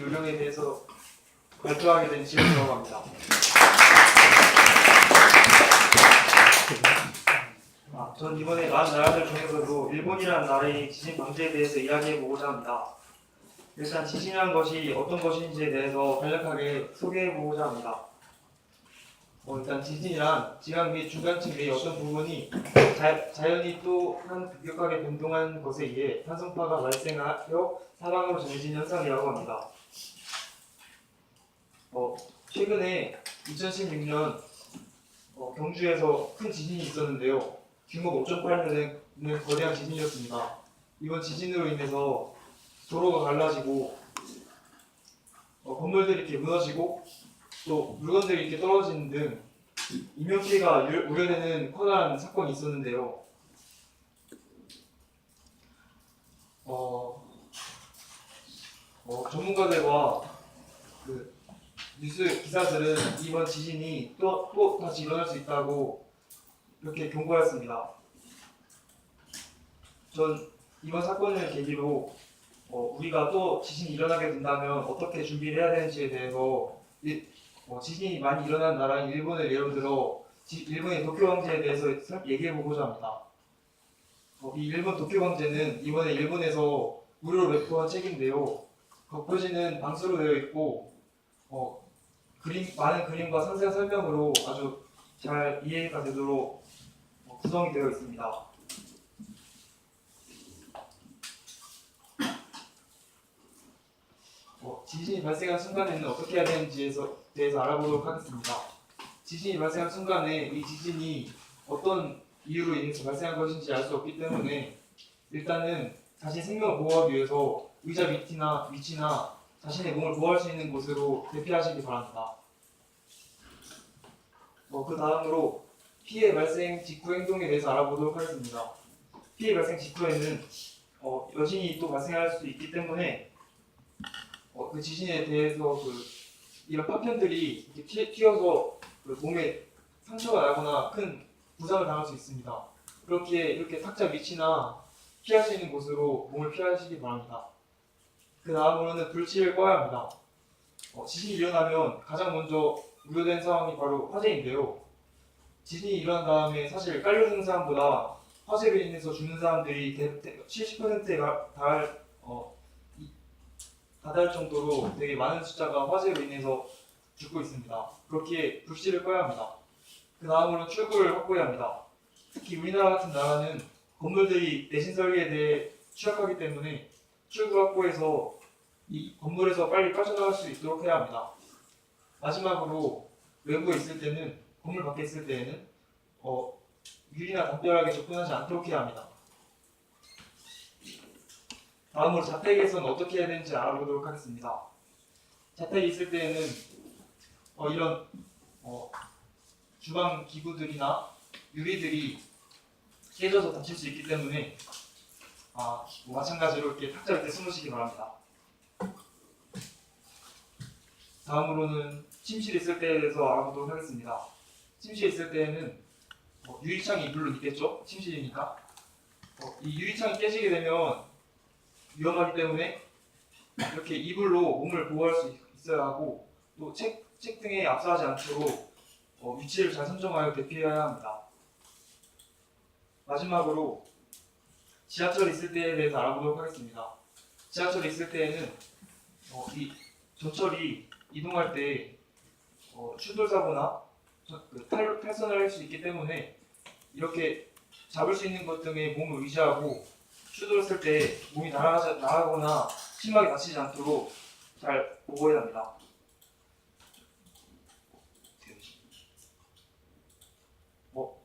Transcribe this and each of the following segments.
요령에 대해서 발표하게 된 지은이라고 합니다. 아, 전 이번에 만 나라들 중에서도 일본이라는 나라의 지진 방지에 대해서 이야기해 보고자 합니다. 일단 지진이라는 것이 어떤 것인지에 대해서 간략하게 소개해 보고자 합니다. 어, 일단 지진이란 지각 및 중간층 의 어떤 부분이 자, 자연이 또 한 급격하게 변동한 것에 의해 산성파가 발생하여 사방으로 전해진 현상이라고 합니다. 어, 최근에 2016년 어, 경주에서 큰 지진이 있었는데요. 규모 5.8는 거대한 지진이었습니다. 이번 지진으로 인해서 도로가 갈라지고 어, 건물들이 이렇게 무너지고 또 물건들이 이렇게 떨어지는 등 인명 피해가 유- 우려되는 커다란 사건이 있었는데요. 어, 어, 전문가들과 그 뉴스 기사들은 이번 지진이 또, 또 다시 일어날 수 있다고 이렇게 경고했습니다. 전 이번 사건을 계기로 어, 우리가 또 지진이 일어나게 된다면 어떻게 준비를 해야 되는지에 대해서 일- 어, 지진이 많이 일어난 나라인 일본을 예로 들어 지- 일본의 도쿄 광제에 대해서 살- 얘기해보고자 합니다. 어, 이 일본 도쿄 광제는 이번에 일본에서 무료로 배포한 책인데요. 겉표지는 방수로 되어 있고 어, 그림 많은 그림과 상세한 설명으로 아주 잘 이해가 되도록 어, 구성이 되어 있습니다. 어, 지진이 발생한 순간에는 어떻게 해야 되는지에서 대해서 알아보도록 하겠습니다. 지진이 발생한 순간에 이 지진이 어떤 이유로 인해서 발생한 것인지 알 수 없기 때문에 일단은 자신 생명을 보호하기 위해서 의자 밑이나 위치나 자신의 몸을 보호할 수 있는 곳으로 대피하시기 바랍니다. 어, 그 다음으로 피해 발생 직후 행동에 대해서 알아보도록 하겠습니다. 피해 발생 직후에는 어, 여진이 또 발생할 수 있기 때문에 어, 그 지진에 대해서 그 이런 파편들이 이렇게 튀, 튀어서 그 몸에 상처가 나거나 큰 부상을 당할 수 있습니다. 그렇게 이렇게 탁자 밑이나 피할 수 있는 곳으로 몸을 피하시기 바랍니다. 그 다음으로는 불씨를 꺼야 합니다. 어, 지진이 일어나면 가장 먼저 우려된 상황이 바로 화재인데요. 지진이 일어난 다음에 사실 깔려 죽는 사람보다 화재로 인해서 죽는 사람들이 대, 대, 70%에 달할 어, 이- 다다를 정도로 되게 많은 숫자가 화재로 인해서 죽고 있습니다. 그렇게 불씨를 꺼야 합니다. 그 다음으로 출구를 확보해야 합니다. 특히 우리나라 같은 나라는 건물들이 내신 설계에 대해 취약하기 때문에 출구 확보해서 이 건물에서 빨리 빠져나갈 수 있도록 해야 합니다. 마지막으로 외부에 있을 때는 건물 밖에 있을 때에는 어, 유리나 담벼락에 접근하지 않도록 해야 합니다. 다음으로 자택에서는 어떻게 해야 되는지 알아보도록 하겠습니다. 자택에 있을 때에는 어, 이런 어, 주방 기구들이나 유리들이 깨져서 다칠 수 있기 때문에 아, 뭐 마찬가지로 이렇게 탁자 밑에 숨으시기 바랍니다. 다음으로는 침실에 있을 때에 대해서 알아보도록 하겠습니다. 침실에 있을 때에는 어, 유리창이 물론 있겠죠? 침실이니까. 어, 이 유리창이 깨지게 되면 위험하기 때문에 이렇게 이불로 몸을 보호할 수 있- 있어야 하고 또 책, 책 등에 압사하지 않도록 어, 위치를 잘 선정하여 대피해야 합니다. 마지막으로 지하철 있을 때에 대해서 알아보도록 하겠습니다. 지하철 있을 때에는 어, 이 전철이 이동할 때 어, 추돌 사고나 저- 그 탈, 탈선을 할 수 있기 때문에 이렇게 잡을 수 있는 것 등에 몸을 의지하고 추돌했을 때 몸이 날아가지, 나가거나 심하게 다치지 않도록 잘 보호해야 합니다. 뭐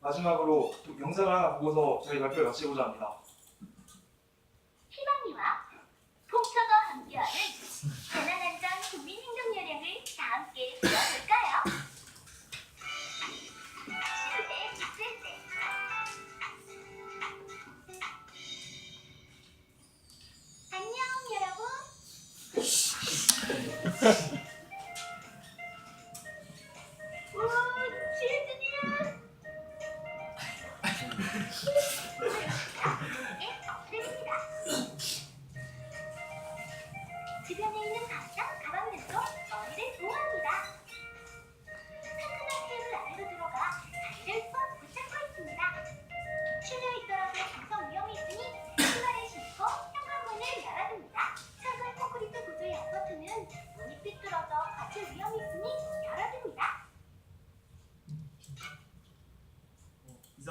마지막으로 또 영상을 하나 보고서 저희 발표를 마치고자 합니다.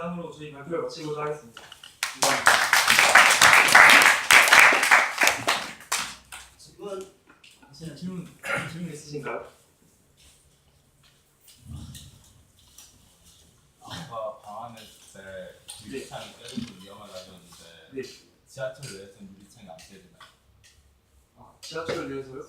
이상으로 저희 발표를 마치고자 하겠습니다. 감사합니다. 질문 혹시 질문 질문 있으신가요? 아까 방안에 때 유리창이 깨져서 위험하다셨는데 네. 지하철 내에서는 유리창이 안 깨지나요? 아, 지하철을 위해서요?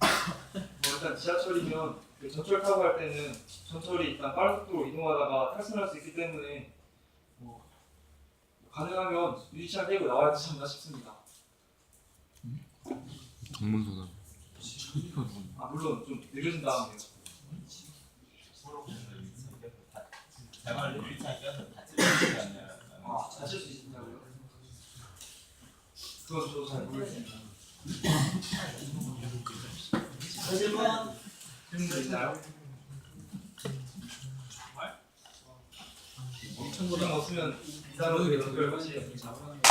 뭐 일단 지하철이면 그 전철 타고 갈 때는 전철이 일단 빠른 속도로 이동하다가 탈선할 수 있기 때문에 뭐 가능하면 유리창 깨고 나와야 되지 않나 싶습니다. 동문서답 아 물론 좀 늦어진 다음에요. 제발 유리창이 깨서 다칠 수 있지 않나요? 아 다칠 수 있다고요? 그건 저도 잘 모르겠습니다. 더 질문 질문도 있나요? 질문 없으면 이상으로 저희 발표를 마치겠습니다.